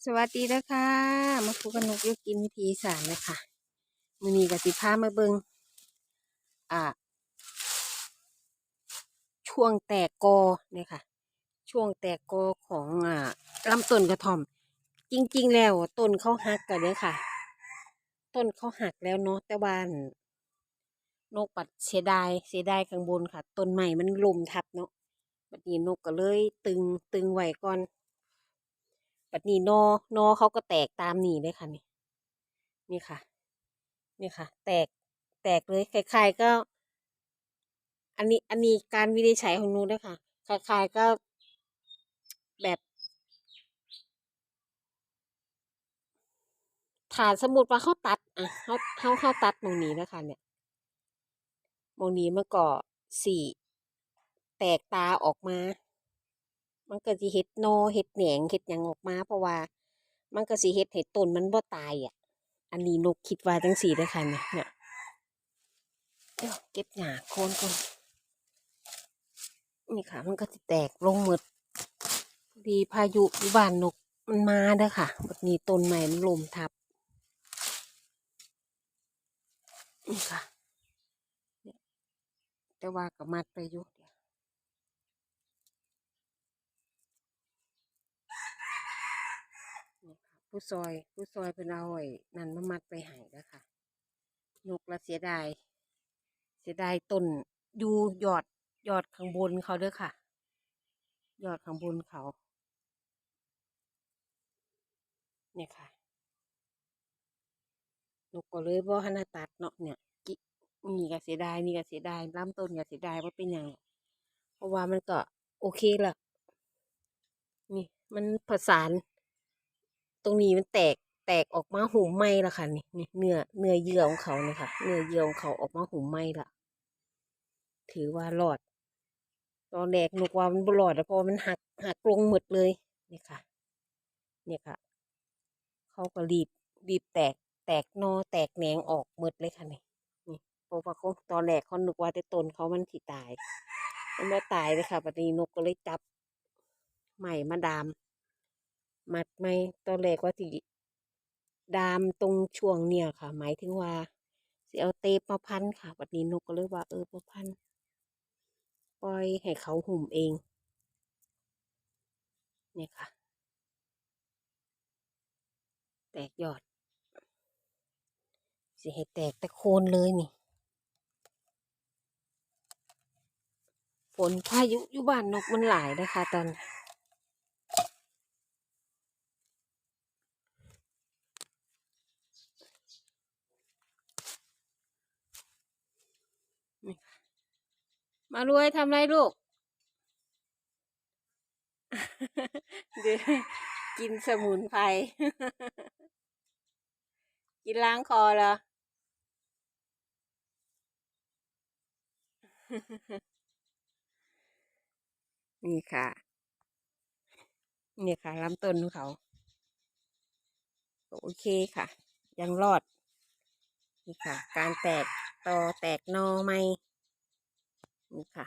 สวัสดีนะคะมาพูกันนกยกกินวิธีสานเลยค่ะมือนีกับสิพามาเบิงอ่า ช่วงแตกกอเนี่ยค่ะ ช่วงแตกกอของอ่าลำต้นกระท่อม จริง ๆ แล้วต้นเขาหักกันเลยค่ะ ต้นเขาหักแล้วเนาะแต่ว่านนกปัดเสียดายเสียดายข้างบนค่ะ ต้นใหม่มันลุมทับเนาะบัดนี้นกก็เลยตึงตึงไวก่อน บัดนี้นอนอเขาก็แตกตามนี่เลยค่ะนี่นี่ค่ะ นี่ค่ะ แตกแตกเลยคล้ายๆก็ อันนี้อันนี้การวินิจฉัยของนูด้วยค่ะคล้ายๆก็แบบถ้าสมมติว่าเขาตัดอะเขาเขาเขาตัดมองนี้นะคะเนี่ยมองนี้มันก็สีแตกตาออกมา มันก็สิเฮ็ดนอเฮ็ดแหนงเฮ็ดหยังออกมา เพราะว่า มันก็สิเฮ็ดให้ต้นมันบ่ตายอะ อันนี้นกคิดว่าจังซี่เด้ค่ะเนี่ยเนี่ยเดี๋ยวเก็บหญ้าโคนก่อนนี่ค่ะ มันก็สิแตกลงหมดพอดีพายุอุบานนกมันมาเด้อค่ะบัดนี้ต้นใหม่มันลมทับนี่ค่ะแต่ว่าก็มัดไปอยู่เดี๋ยวนี่ค่ะ ผู้ซอย ผู้ซอยเป็นเอาไอ้นั่นมามัดไปให้เด้อค่ะนกละเสียดาย เสียดายต้นอยู่ยอดยอดข้างบนเขาเด้อค่ะ ยอดข้างบนเขา เนี่ยค่ะ นกก็เลยบ่หันน่ะตัดเนาะเนี่ยกินี่ก็เสียดายนี่ก็เสียดายลำต้นก็เสียดายว่าเป็นยังเพราะว่ามันก็โอเคละนี่มันผสาน ตรงนี้มันแตกแตกออกมาหุมไหมละค่ะนี่นี่เนื้อเนื้อเยื่อของเขาเนี่ยค่ะเนื้อเยื่อของเขาออกมาหุมไหมละถือว่ารอด ตอนแรกนกว่ามันบ่รอดแล้วพราะมันหักหักลงหมดเลยนี่ค่ะ เนี่ยค่ะ เขาก็รีบรีบแตกแตกนอแตกแหนงออกหมดเลยค่ะนี่นี่เพราะว่าตอนแรกเขานึกว่าแต่ต้นเขามันสิตายมันไม่ตายเลยค่ะปัดนี้นกก็เลยจับใหม่มาดาม มัดไหมตอนแรกว่าสิดามตรงช่วงเนี่ยค่ะ หมายถึงว่าสิเอาเตปมาพันค่ะปัดนี้นกก็เลยว่าเออมาพันปล่อยให้เขาหุ่มเองเนี่ยค่ะ แตกยอด สิให้แตกแต่โคนเลยนี่ฝนพายุอยู่บ้านนกมันหลายนะคะตอนนี่ มารวยทำไรลูก เดี๋ยวกินสมุนไพร กินล้างคอเหรอ นี่ค่ะ นี่ค่ะลำต้นเขา โอเคค่ะ ยังรอด นี่ค่ะ การแตกตอแตกนอไม่ นี่ค่ะ